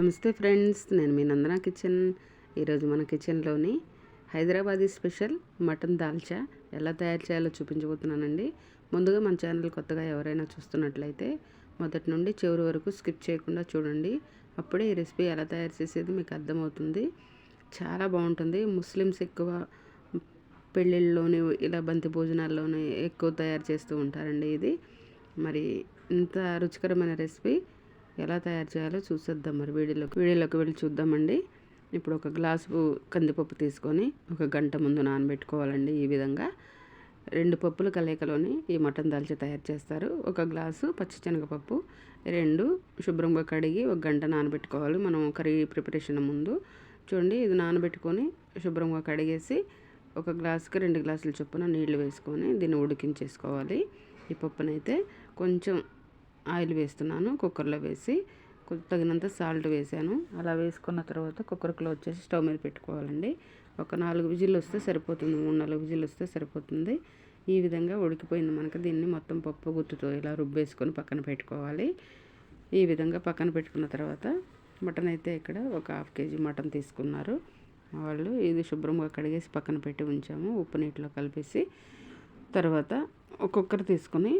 నమస్తే ఫ్రెండ్స్ నేను మీ నందన కిచెన్. ఈరోజు మన కిచెన్లోని హైదరాబాదీ స్పెషల్ మటన్ దాల్చా ఎలా తయారు చేయాలో చూపించబోతున్నానండి. ముందుగా మన ఛానల్ కొత్తగా ఎవరైనా చూస్తున్నట్లయితే మొదటి నుండి చివరి వరకు స్కిప్ చేయకుండా చూడండి. అప్పుడే ఈ రెసిపీ ఎలా తయారు చేసేది మీకు అర్థమవుతుంది. చాలా బాగుంటుంది. ముస్లిమ్స్ ఎక్కువ పెళ్ళిళ్ళలోని ఇలా బంతి భోజనాల్లోనే ఎక్కువ తయారు చేస్తూ ఉంటారండి ఇది. మరి ఇంత రుచికరమైన రెసిపీ ఎలా తయారు చేయాలో చూసేద్దాం మరి వీడియోలోకి. వీడియోలోకి వెళ్ళి చూద్దామండి. ఇప్పుడు ఒక గ్లాసు కందిపప్పు తీసుకొని ఒక గంట ముందు నానబెట్టుకోవాలండి ఈ విధంగా. రెండు పప్పుల కలయికలోని ఈ మటన్ దాల్చి తయారు చేస్తారు. ఒక గ్లాసు పచ్చిశనగపప్పు రెండు శుభ్రంగా కడిగి ఒక గంట నానబెట్టుకోవాలి. మనం కర్రీ ప్రిపరేషన్ ముందు చూడండి ఇది నానబెట్టుకొని శుభ్రంగా కడిగేసి ఒక గ్లాసుకి రెండు గ్లాసుల చొప్పున నీళ్ళు వేసుకొని దీన్ని ఉడికించేసుకోవాలి. ఈ పప్పునైతే కొంచెం ఆయిల్ వేస్తున్నాను కుక్కర్లో వేసి తగినంత సాల్ట్ వేసాను. అలా వేసుకున్న తర్వాత కుక్కర్ క్లోజ్ చేసి స్టవ్ మీద పెట్టుకోవాలండి. ఒక నాలుగు విజిల్లు వస్తే సరిపోతుంది మూడు నాలుగు విజిల్లు వస్తే సరిపోతుంది. ఈ విధంగా ఉడికిపోయింది మనకి. దీన్ని మొత్తం పప్పు గుత్తుతో ఇలా రుబ్బేసుకొని పక్కన పెట్టుకోవాలి. ఈ విధంగా పక్కన పెట్టుకున్న తర్వాత మటన్ అయితే ఇక్కడ ఒక హాఫ్ కేజీ మటన్ తీసుకున్నారు. వాళ్ళు ఇది శుభ్రంగా కడిగేసి పక్కన పెట్టి ఉంచాము. ఉప్పు నీటిలో కలిపేసి తర్వాత ఒక్కొక్కరు తీసుకొని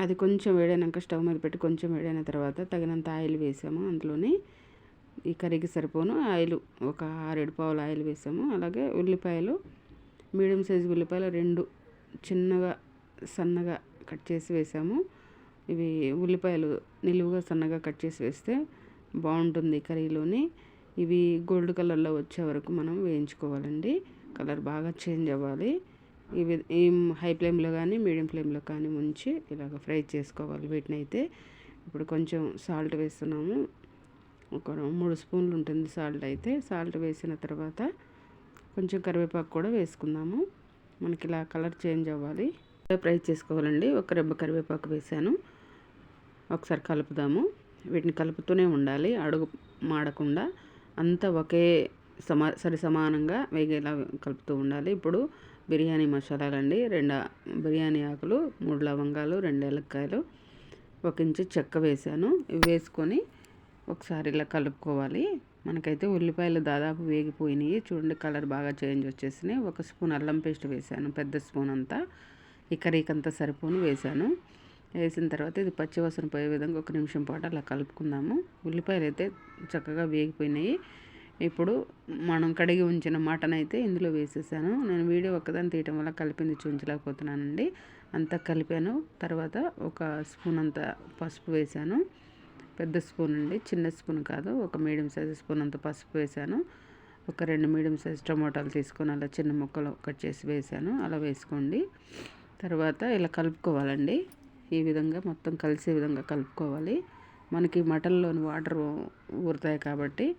అది కొంచెం వేడైనాక స్టవ్ మీద పెట్టి కొంచెం వేడైన తర్వాత తగినంత ఆయిల్ వేసాము. అందులోని ఈ కర్రీకి సరిపోను ఆయిల్ ఒక ఆరేడు పావులు ఆయిల్ వేసాము. అలాగే ఉల్లిపాయలు మీడియం సైజు ఉల్లిపాయలు రెండు చిన్నగా సన్నగా కట్ చేసి వేసాము. ఇవి ఉల్లిపాయలు నిలువుగా సన్నగా కట్ చేసి వేస్తే బాగుంటుంది కర్రీలోని. ఇవి గోల్డ్ కలర్లో వచ్చే వరకు మనం వేయించుకోవాలండి. కలర్ బాగా చేంజ్ అవ్వాలి. ఈ ఈ హై ఫ్లేమ్లో కానీ మీడియం ఫ్లేమ్లో కానీ ఉంచి ఇలాగ ఫ్రై చేసుకోవాలి వీటిని అయితే ఇప్పుడు కొంచెం సాల్ట్ వేస్తున్నాము. ఒక మూడు స్పూన్లు ఉంటుంది సాల్ట్ అయితే. సాల్ట్ వేసిన తర్వాత కొంచెం కరివేపాకు కూడా వేసుకుందాము. మనకి ఇలా కలర్ చేంజ్ అవ్వాలి. ఫ్రై చేసుకోవాలండి. ఒక రెబ్బ కరివేపాకు వేసాను. ఒకసారి కలుపుదాము. వీటిని కలుపుతూనే ఉండాలి. అడుగు మాడకుండా అంతా ఒకే సమా సరి సమానంగా వేగేలా కలుపుతూ ఉండాలి. ఇప్పుడు బిర్యానీ మసాలాలండి రెండు బిర్యానీ ఆకులు మూడు లవంగాలు రెండు ఏలక్కాయలు ఒక ఇంచు చెక్క వేసాను. ఇవి వేసుకొని ఒకసారి ఇలా కలుపుకోవాలి. మనకైతే ఉల్లిపాయలు దాదాపు వేగిపోయినాయి. చూడండి కలర్ బాగా చేంజ్ వచ్చేసినాయి. ఒక స్పూన్ అల్లం పేస్ట్ వేసాను పెద్ద స్పూన్ అంతా. ఈ కర్రీకి అంతా సరిపోను వేసాను. వేసిన తర్వాత ఇది పచ్చివాసన పోయే విధంగా ఒక నిమిషం పాటు అలా కలుపుకుందాము. ఉల్లిపాయలు అయితే చక్కగా వేగిపోయినాయి. ఇప్పుడు మనం కడిగి ఉంచిన మటన్ అయితే ఇందులో వేసేసాను. నేను వీడియో ఒక్కదాన్ని తీయటం వల్ల కలిపింది చూపించలేకపోతున్నానండి. అంతా కలిపాను. తర్వాత ఒక స్పూన్ అంత పసుపు వేసాను. పెద్ద స్పూన్ అండి. చిన్న స్పూన్ కాదు. ఒక మీడియం సైజు స్పూన్ అంత పసుపు వేసాను. ఒక రెండు మీడియం సైజ్ టమాటాలు తీసుకొని అలా చిన్న ముక్కలు కట్ చేసి వేసాను. అలా వేసుకోండి. తర్వాత ఇలా కలుపుకోవాలండి. ఈ విధంగా మొత్తం కలిసే విధంగా కలుపుకోవాలి. మనకి మటన్లోని వాటర్ ఊరుతాయి కాబట్టి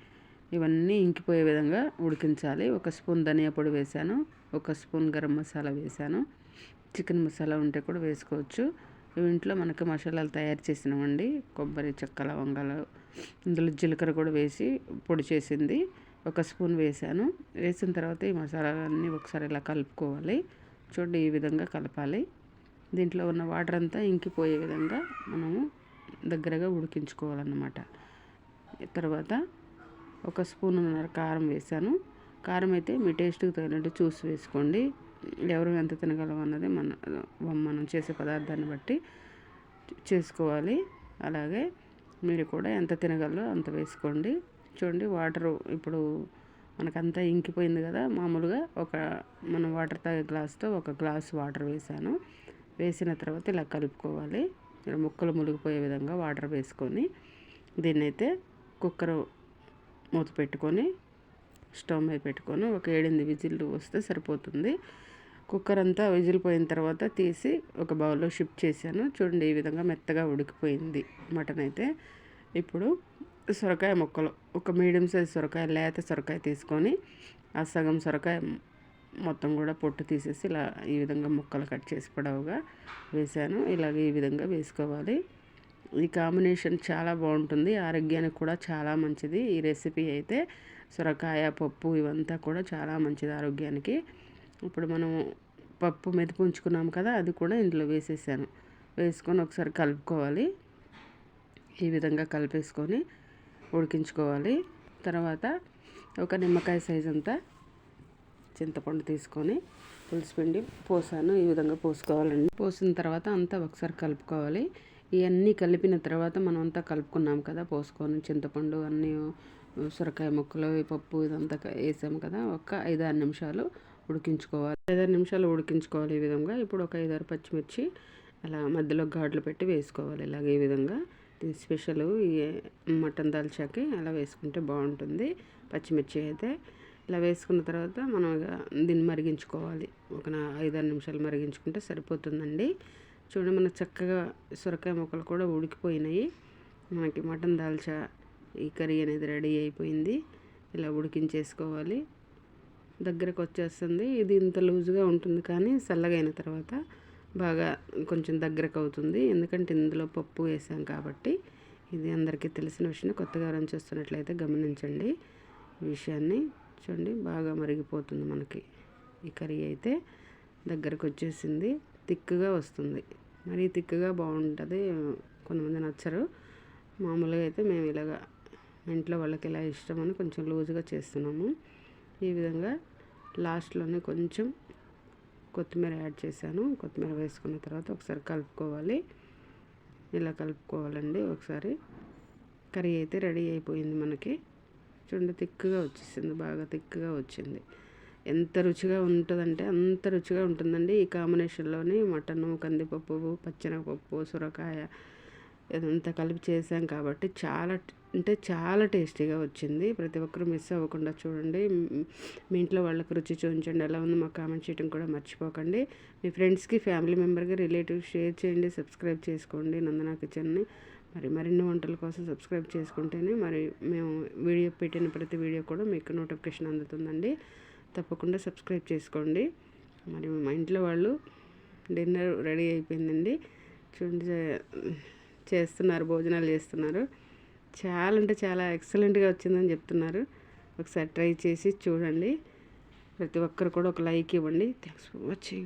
ఇవన్నీ ఇంకిపోయే విధంగా ఉడికించాలి. ఒక స్పూన్ ధనియా పొడి వేసాను ఒక స్పూన్ గరం మసాలా వేసాను చికెన్ మసాలా ఉంటే కూడా వేసుకోవచ్చు. ఇంట్లో మనకి మసాలాలు తయారు చేసినామండి కొబ్బరి చెక్క లవంగాలు ఇందులో జీలకర్ర కూడా వేసి పొడి చేసింది. ఒక స్పూన్ వేసాను వేసిన తర్వాత ఈ మసాలాలన్నీ ఒకసారి ఇలా కలుపుకోవాలి. చూడండి ఈ విధంగా కలపాలి. దీంట్లో ఉన్న వాటర్ అంతా ఇంకిపోయే విధంగా మనము దగ్గరగా ఉడికించుకోవాలన్నమాట. తర్వాత ఒక స్పూన్నర కారం వేసాను కారం అయితే మీ టేస్ట్కి తగినట్టు చూసి వేసుకోండి. ఎవరు ఎంత తినగలం అన్నది మన మనం చేసే పదార్థాన్ని బట్టి చేసుకోవాలి. అలాగే మీరు కూడా ఎంత తినగలరో అంత వేసుకోండి. చూడండి వాటర్ ఇప్పుడు మనకంతా ఇంకిపోయింది కదా. మామూలుగా ఒక మనం వాటర్ తాగే గ్లాస్తో ఒక గ్లాస్ వాటర్ వేసాను వేసిన తర్వాత ఇలా కలుపుకోవాలి. ముక్కలు మునిగిపోయే విధంగా వాటర్ వేసుకొని దీన్నైతే కుక్కర్ మూత పెట్టుకొని స్టవ్ మీద పెట్టుకొని ఒక ఏడెనిమిది విజిల్లు వస్తే సరిపోతుంది. కుక్కర్ అంతా విజిల్ పోయిన తర్వాత తీసి ఒక బౌల్లో షిఫ్ట్ చేశాను. చూడండి ఈ విధంగా మెత్తగా ఉడికిపోయింది మటన్ అయితే. ఇప్పుడు సొరకాయ ముక్కలు ఒక మీడియం సైజ్ సొరకాయ లేత సొరకాయ తీసుకొని ఆ సగం సొరకాయ మొత్తం కూడా పొట్టు తీసేసి ఇలా ఈ విధంగా ముక్కలు కట్ చేసి పొడవుగా వేసాను ఇలాగ ఈ విధంగా వేసుకోవాలి. ఈ కాంబినేషన్ చాలా బాగుంటుంది. ఆరోగ్యానికి కూడా చాలా మంచిది. ఈ రెసిపీ అయితే సొరకాయ పప్పు ఇవంతా కూడా చాలా మంచిది ఆరోగ్యానికి. ఇప్పుడు మనం పప్పు మెతుకు ఉంచుకున్నాం కదా అది కూడా ఇందులో వేసేసాను. వేసుకొని ఒకసారి కలుపుకోవాలి. ఈ విధంగా కలిపేసుకొని ఉడికించుకోవాలి. తర్వాత ఒక నిమ్మకాయ సైజ్ అంతా చింతపండు తీసుకొని పులుసు పిండి పోసాను. ఈ విధంగా పోసుకోవాలండి. పోసిన తర్వాత అంతా ఒకసారి కలుపుకోవాలి. ఇవన్నీ కలిపిన తర్వాత మనం అంతా కలుపుకున్నాం కదా పోసుకొని చింతపండు అన్నీ సొరకాయ ముక్కలు పప్పు ఇదంతా వేసాము కదా ఒక ఐదారు నిమిషాలు ఉడికించుకోవాలి. ఐదారు నిమిషాలు ఉడికించుకోవాలి ఈ విధంగా. ఇప్పుడు ఒక ఐదారు పచ్చిమిర్చి అలా మధ్యలో ఘాట్లు పెట్టి వేసుకోవాలి ఇలాగ ఈ విధంగా. స్పెషల్ ఈ మటన్ దాల్చాకి అలా వేసుకుంటే బాగుంటుంది. పచ్చిమిర్చి అయితే ఇలా వేసుకున్న తర్వాత మనం దీన్ని మరిగించుకోవాలి. ఒక ఐదారు నిమిషాలు మరిగించుకుంటే సరిపోతుందండి. చూడండి మనకు చక్కగా సొరకాయ ముక్కలు కూడా ఉడికిపోయినాయి. మనకి మటన్ దాల్చా ఈ కర్రీ అనేది రెడీ అయిపోయింది. ఇలా ఉడికించేసుకోవాలి. దగ్గరకు వచ్చేస్తుంది. ఇది ఇంత లూజుగా ఉంటుంది కానీ చల్లగైన తర్వాత బాగా కొంచెం దగ్గరకు అవుతుంది. ఎందుకంటే ఇందులో పప్పు వేసాం కాబట్టి ఇది అందరికీ తెలిసిన విషయం. కొత్తగా ఎవరైనా చూస్తున్నట్లయితే గమనించండి విషయాన్ని. చూడండి బాగా మరిగిపోతుంది మనకి ఈ కర్రీ అయితే. దగ్గరకు వచ్చేసింది. తిక్కుగా వస్తుంది. మరీ తిక్కుగా బాగుంటుంది కొంతమంది నచ్చరు. మామూలుగా అయితే మేము ఇలాగా ఇంట్లో వాళ్ళకి ఇలా ఇష్టమని కొంచెం లూజ్గా చేస్తున్నాము. ఈ విధంగా లాస్ట్లోనే కొంచెం కొత్తిమీర యాడ్ చేశాను. కొత్తిమీర వేసుకున్న తర్వాత ఒకసారి కలుపుకోవాలి. ఇలా కలుపుకోవాలండి ఒకసారి. కర్రీ అయితే రెడీ అయిపోయింది మనకి. చూడండి తిక్కుగా వచ్చేసింది బాగా తిక్కుగా వచ్చింది. ఎంత రుచిగా ఉంటుందంటే అంత రుచిగా ఉంటుందండి ఈ కాంబినేషన్లోని మటను కందిపప్పు పచ్చనపప్పు సొరకాయ ఇదంతా కలిపి చేసాం కాబట్టి చాలా అంటే చాలా టేస్టీగా వచ్చింది. ప్రతి ఒక్కరు మిస్ అవ్వకుండా చూడండి. మీ ఇంట్లో వాళ్ళకి రుచి చూపించండి. ఎలా ఉంది మాకు కామెంట్ చేయడం కూడా మర్చిపోకండి. మీ ఫ్రెండ్స్కి ఫ్యామిలీ మెంబర్కి రిలేటివ్స్ షేర్ చేయండి సబ్స్క్రైబ్ చేసుకోండి. నందనా కిచెన్ని. మరి మరిన్ని వంటల కోసం సబ్స్క్రైబ్ చేసుకుంటేనే మరి మేము వీడియో పెట్టిన ప్రతి వీడియో కూడా మీకు నోటిఫికేషన్ అందుతుందండి. తప్పకుండా సబ్స్క్రైబ్ చేసుకోండి. మరి మా ఇంట్లో వాళ్ళు డిన్నర్ రెడీ అయిపోయిందండి. చూడండి చేస్తున్నారు భోజనాలు చేస్తున్నారు. చాలా అంటే చాలా ఎక్సలెంట్గా వచ్చిందని చెప్తున్నారు. ఒకసారి ట్రై చేసి చూడండి. ప్రతి ఒక్కరు కూడా ఒక లైక్ ఇవ్వండి. Thanks for watching.